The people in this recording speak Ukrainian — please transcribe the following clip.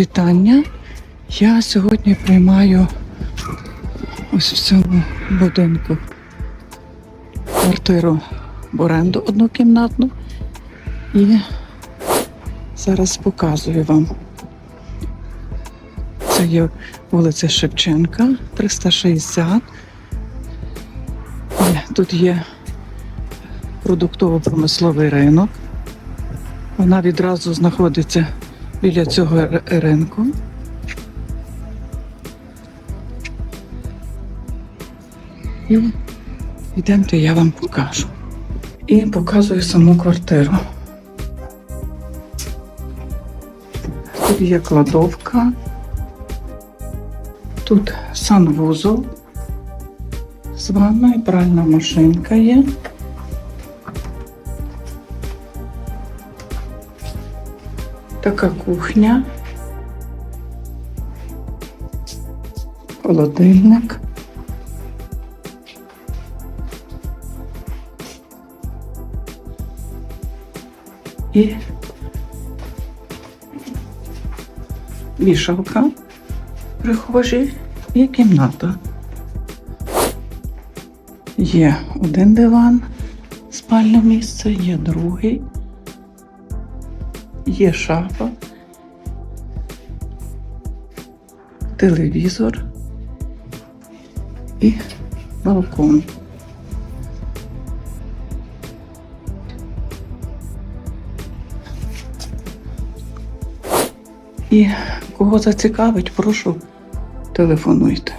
Вітання. Я сьогодні приймаю ось в цьому будинку квартиру в оренду однокімнатну і зараз показую вам. Це є вулиця Шевченка, 360. Тут є продуктово-промисловий ринок. Вона відразу знаходиться біля цього ринку. Йдемте, я вам покажу. І показую саму квартиру. Тут є кладовка, тут санвузол, з ванною, пральна машинка є. Така кухня. Холодильник. І вішалка в прихожій і кімната. Є один диван, спальне місце, є другий, є шафа, телевізор і балкон. І кого зацікавить, прошу телефонуйте.